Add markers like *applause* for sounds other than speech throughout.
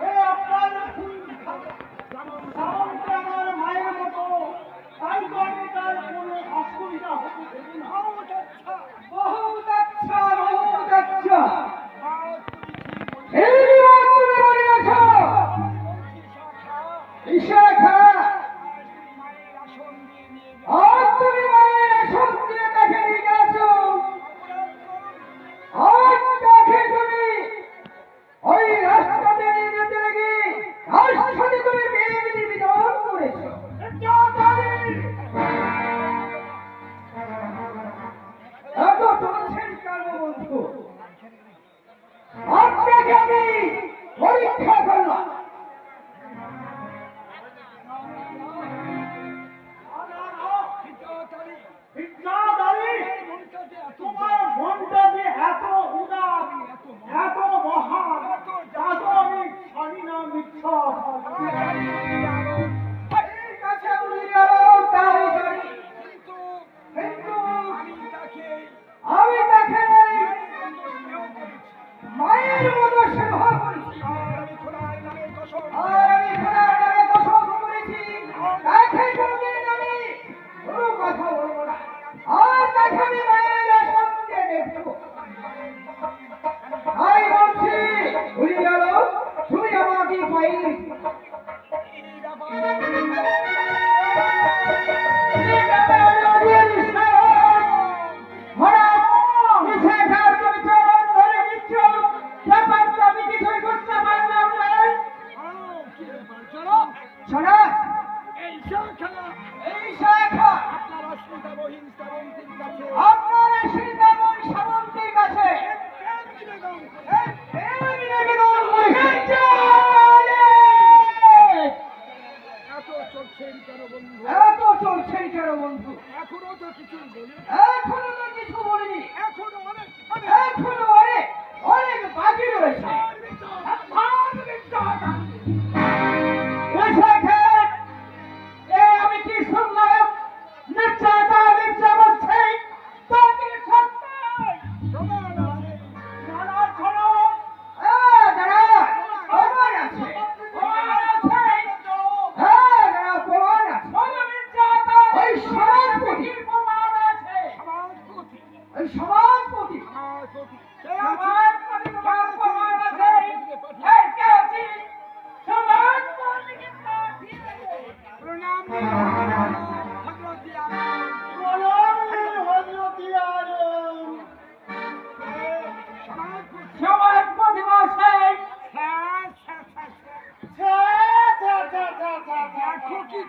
হে আপনার Starling, Starling.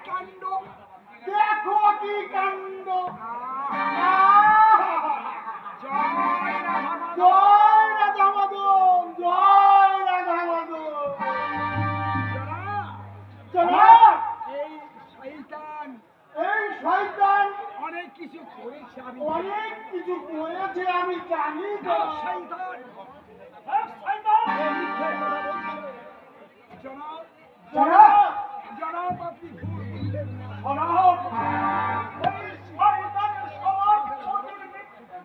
কাণ্ড। দেখো কি কাণ্ড। জয় রাধা মাদন জয় রাধা মাদন এই শয়তান। এই শয়তান। অনেক কিছু করেছে অনেক কিছু করেছে আমি জানি তো। শয়তান। শয়তান। জনাব। জনাব। জনাব আপনি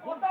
গোটা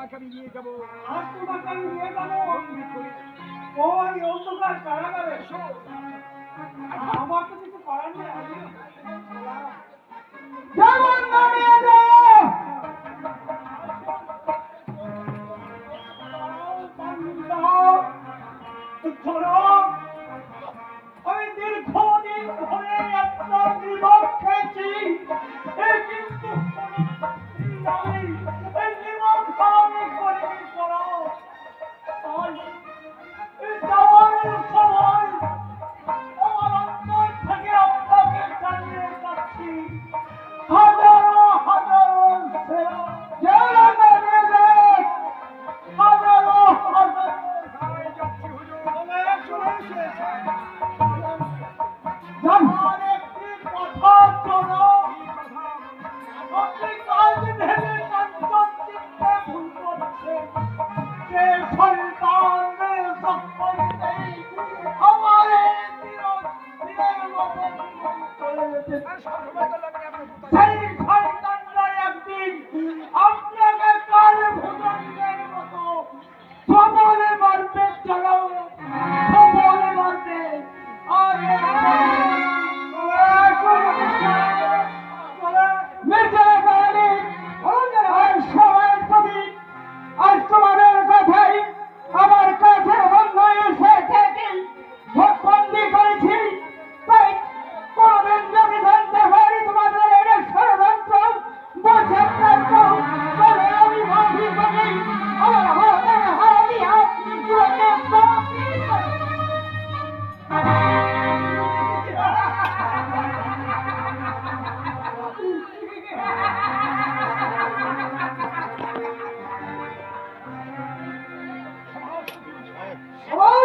তোমাকে আমি নিয়ে যাব। আজ তোমাকে আমি নিয়ে যাব। ওই অন্ধকার কারাগারে। আমার তো কিছু করার নেই যেমন নামে Hey!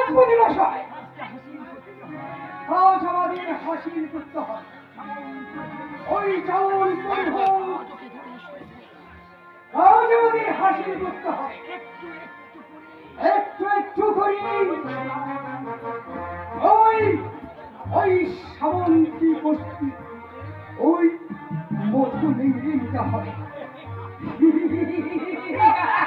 রাজপতি মশাই আজ আমাদের হাসির করতে হবে ওই চাউল আজ আমাদের হাসির করতে হবে একটু একটু করি। ওই ওই শ্রাবন্তী বস্তি ওই মধু লিঙ্গিটা হবে *laughs*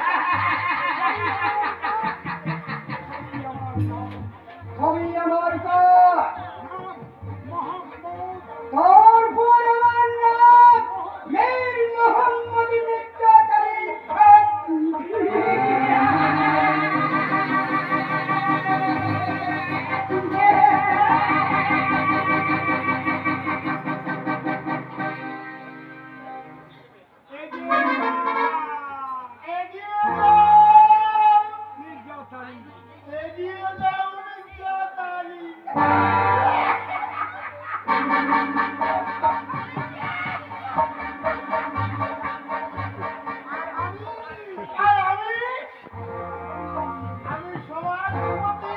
আমি সমাজপতি।